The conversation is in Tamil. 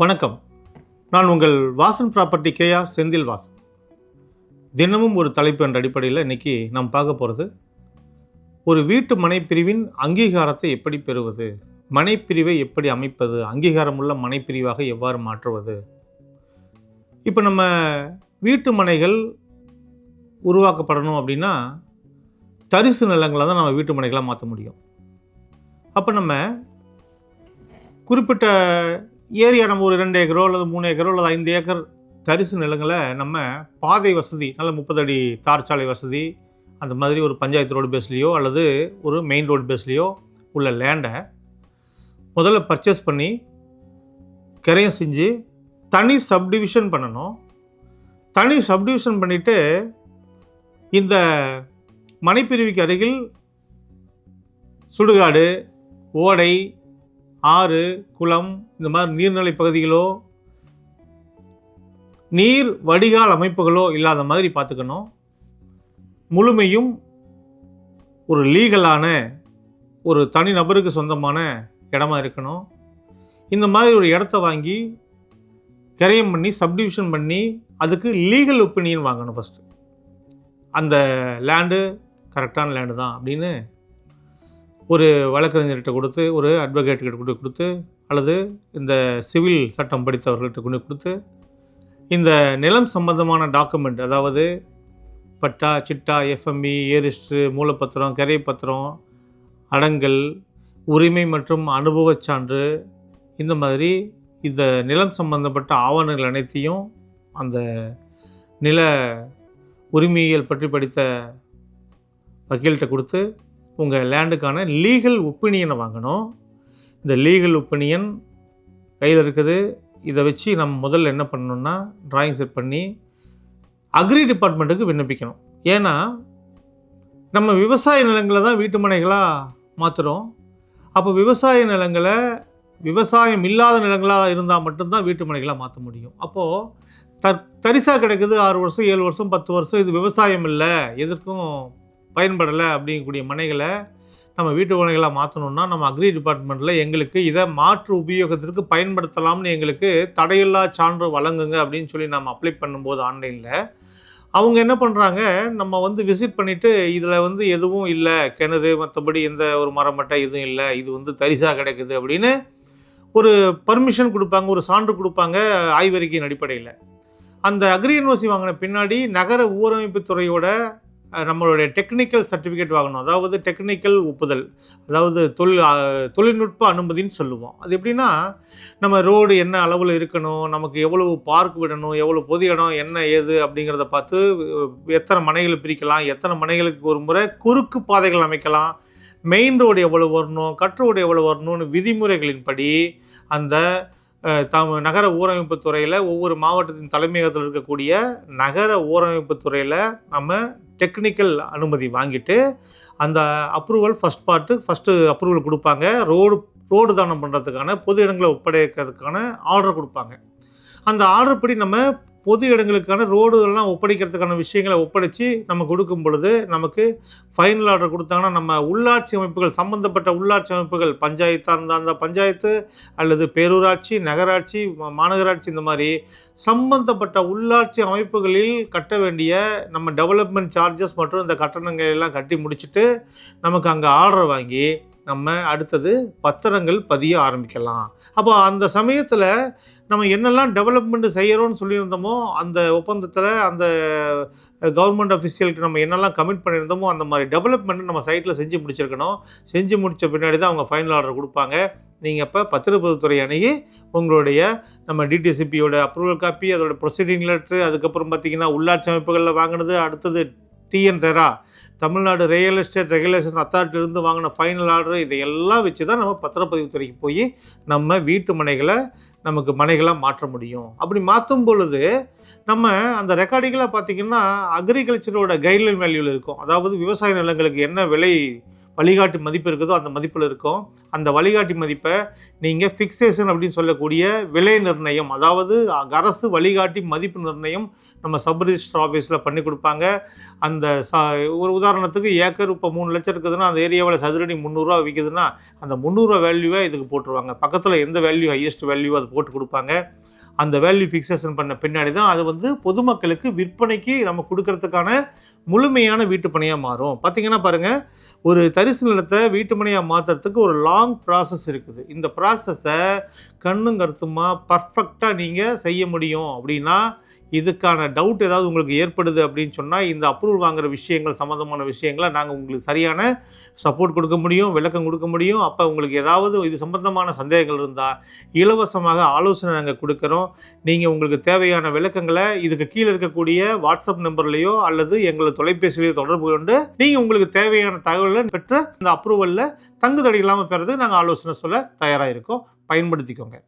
வணக்கம். நான் உங்கள் வாசன் ப்ராப்பர்ட்டி கேயா செந்தில் வாசன். தினமும் ஒரு தலைப்பு என்ற அடிப்படையில் இன்னைக்கு நாம் பார்க்க போகிறது ஒரு வீட்டு மனைப்பிரிவின் அங்கீகாரத்தை எப்படி பெறுவது மனைப்பிரிவை எப்படி அமைப்பது அங்கீகாரமுள்ள மனைப்பிரிவாக எவ்வாறு மாற்றுவது. இப்போ நம்ம வீட்டு மனைகள் உருவாக்கப்படணும் அப்படின்னா தரிசு நிலங்களை தான் நம்ம வீட்டு மனைகளாக மாற்ற முடியும். அப்போ நம்ம குறிப்பிட்ட ஏரியா நம்ம ஒரு ரெண்டு ஏக்கரோ அல்லது மூணு ஏக்கரோ அல்லது ஐந்து ஏக்கர் தரிசு நிலங்களை நம்ம பாதை வசதி நல்ல முப்பது அடி தார் சாலை வசதி அந்த மாதிரி ஒரு பஞ்சாயத்து ரோடு பேஸ்லேயோ அல்லது ஒரு மெயின் ரோடு பேஸ்லேயோ உள்ள லேண்டை முதல்ல பர்ச்சேஸ் பண்ணி கிரையம் செஞ்சு தனி சப்டிவிஷன் பண்ணணும். தனி சப்டிவிஷன் பண்ணிவிட்டு இந்த மனைப்பிரிவுக்கு அருகில் சுடுகாடு ஓடை ஆறு குளம் இந்த மாதிரி நீர்நிலை பகுதிகளோ நீர் வடிகால் அமைப்புகளோ இல்லாத மாதிரி பார்த்துக்கணும். முழுமையும் ஒரு லீகலான ஒரு தனி நபருக்கு சொந்தமான இடமா இருக்கணும். இந்த மாதிரி ஒரு இடத்த வாங்கி கிரையம் பண்ணி சப்டிவிஷன் பண்ணி அதுக்கு லீகல் ஒப்பீனியன் வாங்கணும் ஃபஸ்ட்டு அந்த லேண்டு கரெக்டான லேண்டு தான் அப்படின்னு ஒரு வழக்கறிஞர்கிட்ட கொடுத்து ஒரு அட்வொகேட்டுக்கிட்ட கொண்டு கொடுத்து அல்லது இந்த சிவில் சட்டம் படித்தவர்கள்ட்ட கொண்டு கொடுத்து இந்த நிலம் சம்பந்தமான டாக்குமெண்ட் அதாவது பட்டா சிட்டா எஃப்எம்இ ஏரிஸ்ட்ரு மூலப்பத்திரம் பத்திரம் அடங்கல் உரிமை மற்றும் அனுபவச் சான்று இந்த மாதிரி இந்த நிலம் சம்பந்தப்பட்ட ஆவணங்கள் அனைத்தையும் அந்த நில உரிமையியல் பற்றி படித்த வக்கீல்கிட்ட கொடுத்து உங்கள் லேண்டுக்கான லீகல் ஒப்பீனியனை வாங்கணும். இந்த லீகல் ஒப்பீனியன் கையில் இருக்குது. இதை வச்சு நம்ம முதல்ல என்ன பண்ணணும்னா டிராயிங் செட் பண்ணி அக்ரி டிபார்ட்மெண்ட்டுக்கு விண்ணப்பிக்கணும். ஏன்னா நம்ம விவசாய நிலங்களை தான் வீட்டு மனைகளாக மாற்றுறோம் அப்போ விவசாய நிலங்களை விவசாயம் இல்லாத நிலங்களாக இருந்தால் மட்டும்தான் வீட்டு மனைகளாக மாற்ற முடியும். அப்போது த தரிசாக கிடைக்குது ஆறு வருஷம் ஏழு வருஷம் பத்து வருஷம் இது விவசாயம் இல்லை. எதற்கும் பயன்படலை அப்படிங்கக்கூடிய மனைகளை நம்ம வீட்டு மனைகளாக மாற்றணும்னா நம்ம அக்ரி டிபார்ட்மெண்ட்டில் எங்களுக்கு இதை மாற்று உபயோகத்திற்கு பயன்படுத்தலாம்னு எங்களுக்கு தடையில்லா சான்று வழங்குங்க அப்படின்னு சொல்லி நம்ம அப்ளை பண்ணும்போது ஆன்லைனில் அவங்க என்ன பண்ணுறாங்க நம்ம வந்து விசிட் பண்ணிவிட்டு இதில் வந்து எதுவும் இல்லை கிணறு மற்றபடி எந்த ஒரு மரமட்டை எதுவும் இல்லை இது வந்து தரிசாக கிடைக்குது அப்படின்னு ஒரு பர்மிஷன் கொடுப்பாங்க ஒரு சான்று கொடுப்பாங்க ஆய்வறிக்கையின் அடிப்படையில். அந்த அக்ரி யூனிவர்சிட்டி வாங்கின பின்னாடி நகர ஊரமைப்பு துறையோட நம்மளுடைய டெக்னிக்கல் சர்டிஃபிகேட் வாங்கணும். அதாவது டெக்னிக்கல் ஒப்புதல். அதாவது தொழில் தொழில்நுட்ப அனுமதின்னு சொல்லுவோம். அது எப்படின்னா நம்ம ரோடு என்ன அளவில் இருக்கணும் நமக்கு எவ்வளவு பார்க் விடணும் எவ்வளோ பொது இடம் என்ன ஏது அப்படிங்கிறத பார்த்து எத்தனை மனைகளை பிரிக்கலாம் எத்தனை மனைகளுக்கு ஒரு முறை குறுக்கு பாதைகள் அமைக்கலாம் மெயின் ரோடு எவ்வளோ வரணும் கட் ரோடு எவ்வளோ வரணும்னு விதிமுறைகளின்படி அந்த தம் நகர ஊரமைப்பு துறையில் ஒவ்வொரு மாவட்டத்தின் தலைமையகத்தில் இருக்கக்கூடிய நகர ஊரமைப்பு துறையில் நம்ம டெக்னிக்கல் அனுமதி வாங்கிட்டு அந்த approval first part first approval கொடுப்பாங்க. ரோடு ரோடு தானம் பண்ணுறதுக்கான பொது இடங்களை ஒப்படைக்கிறதுக்கான ஆர்டர் கொடுப்பாங்க. அந்த ஆர்டர் படி நம்ம பொது இடங்களுக்கான ரோடுகள்லாம் ஒப்படைக்கிறதுக்கான விஷயங்களை ஒப்படைச்சு நம்ம கொடுக்கும் பொழுது நமக்கு ஃபைனல் ஆர்டர் கொடுத்தாங்கன்னா நம்ம உள்ளாட்சி அமைப்புகள் சம்பந்தப்பட்ட உள்ளாட்சி அமைப்புகள் பஞ்சாயத்தாக இருந்தால் அந்த பஞ்சாயத்து அல்லது பேரூராட்சி நகராட்சி மா- மாநகராட்சி இந்த மாதிரி சம்பந்தப்பட்ட உள்ளாட்சி அமைப்புகளில் கட்ட வேண்டிய நம்ம டெவலப்மெண்ட் சார்ஜஸ் மற்றும் இந்த கட்டணங்களை எல்லாம் கட்டி முடிச்சுட்டு நமக்கு அங்கே ஆர்டர் வாங்கி நம்ம அடுத்தது பத்திரங்கள் பதிய ஆரம்பிக்கலாம். அப்போ அந்த சமயத்தில் நம்ம என்னெல்லாம் டெவலப்மெண்ட் செய்கிறோன்னு சொல்லியிருந்தோமோ அந்த ஒப்பந்தத்தில் அந்த கவர்மெண்ட் அஃபிஷியலுக்கு நம்ம என்னெல்லாம் கமிட் பண்ணியிருந்தோமோ அந்த மாதிரி டெவலப்மெண்ட் நம்ம சைட்டில் செஞ்சு முடிச்சிருக்கணும். செஞ்சு முடித்த பின்னாடி தான் அவங்க ஃபைனல் ஆர்டர் கொடுப்பாங்க. நீங்கள் இப்போ பத்திரப்பதிவுத்துறை அணுகி உங்களுடைய நம்ம டிடிசிபியோட அப்ரூவல் காப்பி அதோட ப்ரொசீடிங் லெட்ரு அதுக்கப்புறம் பார்த்தீங்கன்னா உள்ளாட்சி அமைப்புகளில் வாங்கினது அடுத்தது டிஎன் டெரா தமிழ்நாடு ரியல் எஸ்டேட் ரெகுலேஷன் அத்தாரிட்டிலேருந்து வாங்கின ஃபைனல் ஆர்டர் இதையெல்லாம் வச்சு தான் நம்ம பத்திரப்பதிவுத்துறைக்கு போய் நம்ம வீட்டு மனைகளை நமக்கு மனைகளாக மாற்ற முடியும். அப்படி மாற்றும் பொழுது நம்ம அந்த ரெக்கார்டிங்கெலாம் பார்த்தீங்கன்னா அக்ரிகல்ச்சரோட கைட்லைன் வேல்யூவில் இருக்கும். அதாவது விவசாய நிலங்களுக்கு என்ன விலை வழிகாட்டு மதிப்பு இருக்குதோ அந்த மதிப்பில் இருக்கும். அந்த வழிகாட்டி மதிப்பை நீங்கள் ஃபிக்சேஷன் அப்படின்னு சொல்லக்கூடிய விலை நிர்ணயம் அதாவது அரசு வழிகாட்டி மதிப்பு நிர்ணயம் நம்ம சப் ரிஜிஸ்டர் ஆஃபீஸில் பண்ணி கொடுப்பாங்க. அந்த ச ஒரு உதாரணத்துக்கு ஏக்கர் இப்போ மூணு லட்சம் இருக்குதுன்னா அந்த ஏரியாவில் சதுரடி முந்நூறுரூவா விற்குதுன்னா அந்த முந்நூறுரூவா வேல்யூவை இதுக்கு போட்டுருவாங்க. பக்கத்தில் எந்த வேல்யூ ஹையஸ்ட் வேல்யூ அது போட்டு கொடுப்பாங்க. அந்த வேல்யூ ஃபிக்சேஷன் பண்ண பின்னாடி தான் அது வந்து பொதுமக்களுக்கு விற்பனைக்கு நம்ம கொடுக்கறதுக்கான முழுமையான வீட்டுப்பணியாக மாறும். பார்த்தீங்கன்னா பாருங்கள் ஒரு தரிசு நிலத்தை வீட்டுமனையாக மாற்றுறதுக்கு ஒரு லா லாங் ப்ராசஸ் இருக்குது. இந்த ப்ராசஸை கண்ணும் கருத்துமா பர்ஃபெக்டாக நீங்கள் செய்ய முடியும் அப்படின்னா இதுக்கான டவுட் ஏதாவது உங்களுக்கு ஏற்படுது அப்படின்னு சொன்னால் இந்த அப்ரூவல் வாங்குற விஷயங்கள் சம்மந்தமான விஷயங்களை நாங்கள் உங்களுக்கு சரியான சப்போர்ட் கொடுக்க முடியும் விளக்கம் கொடுக்க முடியும். அப்போ உங்களுக்கு ஏதாவது இது சம்பந்தமான சந்தேகங்கள் இருந்தால் இலவசமாக ஆலோசனை நாங்கள் கொடுக்குறோம். நீங்கள் உங்களுக்கு தேவையான விளக்கங்களை இதுக்கு கீழே இருக்கக்கூடிய வாட்ஸ்அப் நம்பர்லேயோ அல்லது எங்களை தொலைபேசியிலையோ தொடர்பு கொண்டு நீங்கள் உங்களுக்கு தேவையான தகவலை பெற்று இந்த அப்ரூவலில் தங்குதடை இல்லாமல் பெறது நாங்கள் ஆலோசனை சொல்ல தயாராக இருக்கோம். பயன்படுத்திக்கோங்க.